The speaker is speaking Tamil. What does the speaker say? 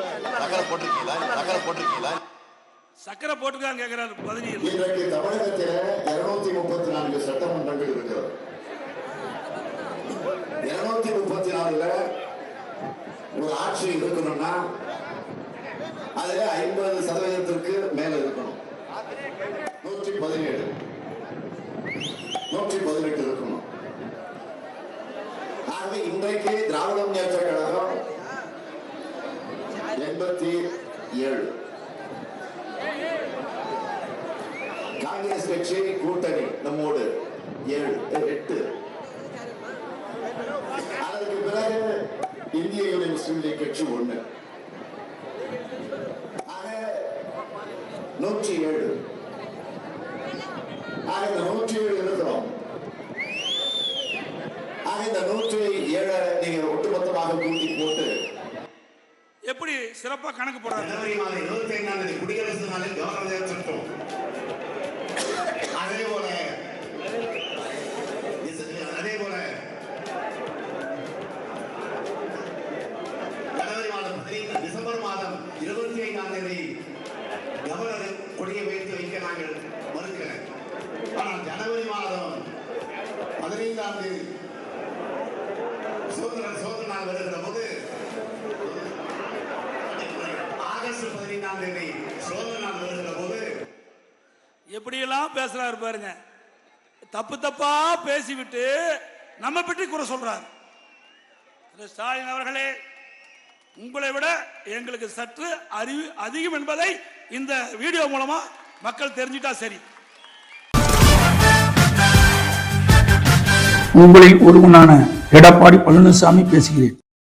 சக்கரை போட்டிருக்கீங்களா? சக்கரை போட்டிருக்கீங்களா? சக்கரை போட்டுக்கான்னு கேட்கிறாரு பதினியில் இன்றைக்கு தமிழகத்தில் இருநூத்தி முப்பத்தி நான்கு சட்டமன்றங்கள் இருக்கிறது. இருநூத்தி முப்பத்தி நாலுல ஒரு ஆட்சி இருக்கணும்னா அதுல ஐம்பது சதவீதத்திற்கு மேல இருக்கணும். நூற்றி பதினேழு. நூற்றி பதினெட்டு இருக்கணும். ஆகவே இன்றைக்கு திராவிட முன்னேற்ற கழகம் எண்பத்தி ஏழு. காங்கிரஸ் கட்சி கூட்டணி நம்மோடு ஏழு எட்டு. அதற்கு பிறகு இந்திய யூனியன் முஸ்லீம் லீக் கட்சி ஒண்ணு. ஆக நூற்றி ஏழு. ஆக இந்த நூற்றி ஏழு இருக்கிறோம். ஆக இந்த நூற்றி ஏழை நீங்க ஒட்டுமொத்தமாக கூட்டி போட்டு எப்படி சிறப்பா கணக்கு போடுறாங்க? ஜனவரி மாதம் இருபத்தி ஐந்தாம் தேதி குடியரசு நாளில் கவர்னர் சட்டம் அதே போல அதே போல ஜனவரி மாதம் பதினைந்து டிசம்பர் மாதம் இருபத்தி ஐந்தாம் தேதி கவர்னர் கொடியை வைத்து வைக்க நாங்கள் மறுக்கிறேன். ஆனால் ஜனவரி மாதம் பதினைந்தாம் தேதி சோதனை சோதனை நாள் வருகிற போது தேதி நாள் வருகிற போது எப்படியெல்லாம் பேசுறாரு பாருங்க. தப்பு தப்பா பேசிவிட்டு நம்ம பற்றி குறை சொல்றாரு. ஸ்டாலின் அவர்களே உங்களை விட எங்களுக்கு சற்று அறிவு அதிகம் என்பதை இந்த வீடியோ மூலமா மக்கள் தெரிஞ்சிட்டா சரி. உங்களில் ஒருவனான எடப்பாடி பழனிசாமி பேசுகிறேன்.